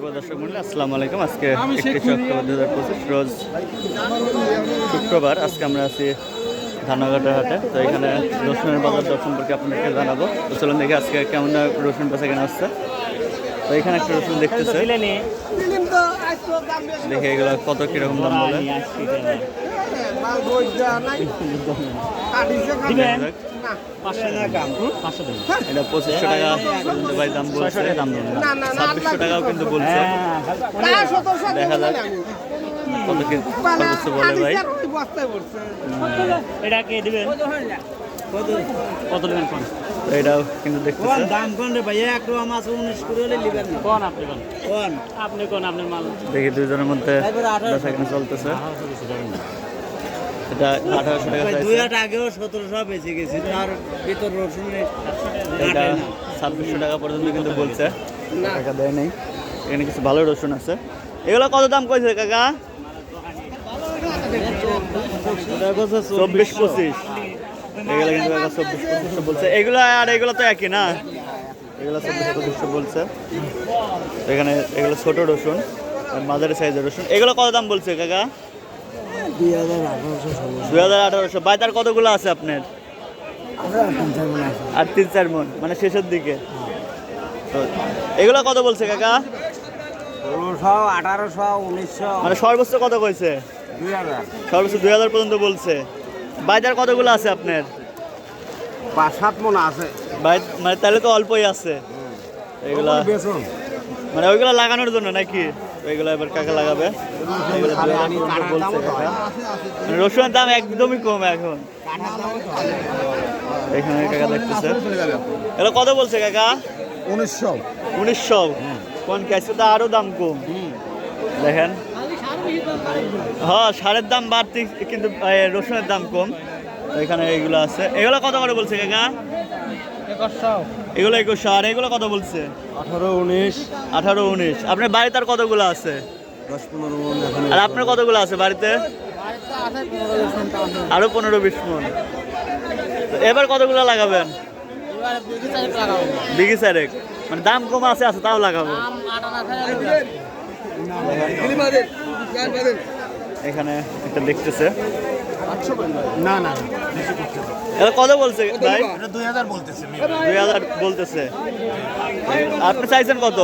সুপ্রিয় দর্শক মন্ডলী আসসালামু আলাইকুম। আজকে একত্রিশে অক্টোবর দু হাজার পঁচিশ রোজ শুক্রবার। আজকে আমরা আছি ধানঘাটের হাটে। তো এখানে রসুনের বাজার দর সম্পর্কে আপনাদেরকে জানাব। তো চলুন দেখি আজকে কেমন রসুন বেচা কেনা আসছে তো এখানে একটা রসুন দেখতেছে। দেখে এগুলো কত কীরকম দাম বলে। এটা পঁচিশশো টাকা ভাই দাম বলছে দাম ছাব্বিশশো টাকাও কিন্তু বলছে দেখা যাক কত কি বলে ভাই এটা কে দিবেন কত দিবেন কোন এটাও কিন্তু দেখতেছে দাম কোন রে ভাইয়া একটু মাছ উনিশ করে হলে লিবেন না কোন আপনি কোন কোন আপনি কোন আপনার মাল দেখি দুজনের মধ্যে চলতেছে এটা আঠারোশো টাকা দুই চাইছে হাট আগেও সতেরোশো বেঁচে গেছি তার ভিতর রসুন এটা ছাব্বিশশো টাকা পর্যন্ত কিন্তু বলছে। টাকা দেয় নেই। এখানে কিছু ভালো রসুন আছে। এগুলো কত দাম কইছে কাকা? চব্বিশ পঁচিশ। এগুলো কিন্তু কাকা চব্বিশ পঁচিশশো বলছে। এগুলো আর এগুলো তো একই না? এগুলো চব্বিশ পঁচিশশো বলছে। এখানে এগুলো ছোট রসুন আর মাঝারি সাইজের রসুন। এগুলো কত দাম বলছে কাকা? দুই হাজার আঠারোশো দুই হাজার আঠারোশো। কতগুলো আছে আপনার? আর তিন চার মন মানে শেষের দিকে। এগুলো কত বলছে কাকা? ষোলোশো আঠারোশো উনিশশো। মানে সর্বোচ্চ কত কইছে? সর্বোচ্চ দুই হাজার পর্যন্ত বলছে। বাইদার কতগুলো আছে আপনার? পাঁচ সাত মন আছে। মানে তাহলে তো অল্পই আছে। এগুলা মানে ওইগুলো লাগানোর জন্য নাকি? ওইগুলো এবার কাকা লাগাবে? এগুলো 2000 পর্যন্ত বলছে কাকা। মানে রসুনের দাম একদমই কম এখন। এখানে কাকা দেখতেছে। এগুলো কত বলছে কাকা? উনিশশো। উনিশশো। কোন ক্যাশে তো আরও দাম কম। দেখেন। হ্যাঁ সারের দাম বাড়তি কিন্তু রসুনের দাম কম। এখানে এইগুলো আছে। এগুলো কত করে বলছে কাকা? এগুলো একুশশো আর এগুলো কত বলছে? আঠারো উনিশ। আঠারো উনিশ। আপনার বাড়িতে আর কতগুলো আছে? দশ পনেরো আর আপনার কতগুলো আছে বাড়িতে? আরও পনেরো বিশ মন। তো এবার কতগুলো লাগাবেন? বিঘি চারেক মানে দাম কম আছে আছে তাও লাগাবো। এখানে একটা দেখতেছে। না না এটা কত বলছে ভাই? দুই হাজার বলতেছে দুই হাজার বলতেছে। আপনি চাইছেন কত?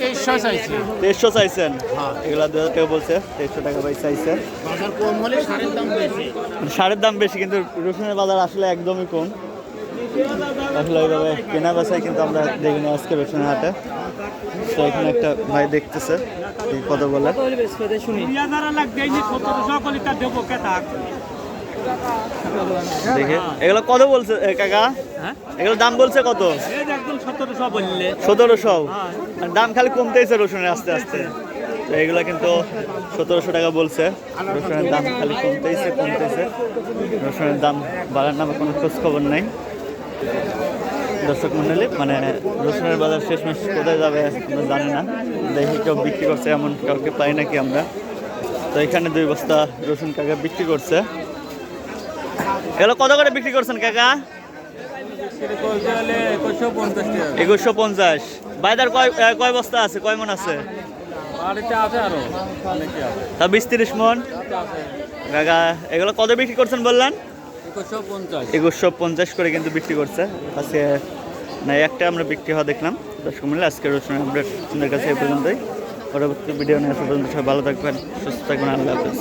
তেইশশো চাইছি। তেইশশো চাইছেন? এগুলা দু হাজার টাকা বলছে তেইশশো টাকা ভাই চাইছে। সারের দাম বেশি কিন্তু রসুনের বাজার আসলে একদমই কম। আসলে ওইভাবে কেনা বেচায় কিন্তু আমরা দেখিনি আজকে রসুনের হাটে। তো এখানে একটা ভাই দেখতেছে এই কত বলে? দেখে। এগুলো কত বলছে কাকা? হ্যাঁ? এগুলো দাম বলছে কত? সতেরোশো। দাম খালি কমতেইছে রসুনের আস্তে আস্তে। তো এগুলো কিন্তু সতেরোশো টাকা বলছে। রসুনের দাম খালি কমতেইছে কমতেছে। রসুনের দাম বাড়ার নামে কোনো খোঁজ খবর নেই। দর্শক মন্ডলী মানে রসুনের বাজার শেষমেশ কোথায় যাবে আমরা জানি না। দেখি কেউ বিক্রি করছে এমন কাউকে পাই নাকি আমরা। তো এখানে দুই বস্তা রসুন কাকা বিক্রি করছে। এগুলো কত করে বিক্রি করছেন কাকা? একুশশো পঞ্চাশ। বাইদার কয় কয় বস্তা আছে? কয় মন আছে? বিশ তিরিশ মন। কাকা, এগুলো কত বিক্রি করছেন বললেন? একুশশো পঞ্চাশ। করে কিন্তু বিক্রি করছে। আজকে না একটা আমরা বিক্রি হওয়া দেখলাম। দর্শক মিলে আজকে অনুষ্ঠানে আমরা আপনাদের কাছে এই পর্যন্তই। পরবর্তী ভিডিও নিয়ে আসা পর্যন্ত সবাই ভালো থাকবেন, সুস্থ থাকবেন, আল্লাহ হাফেজ।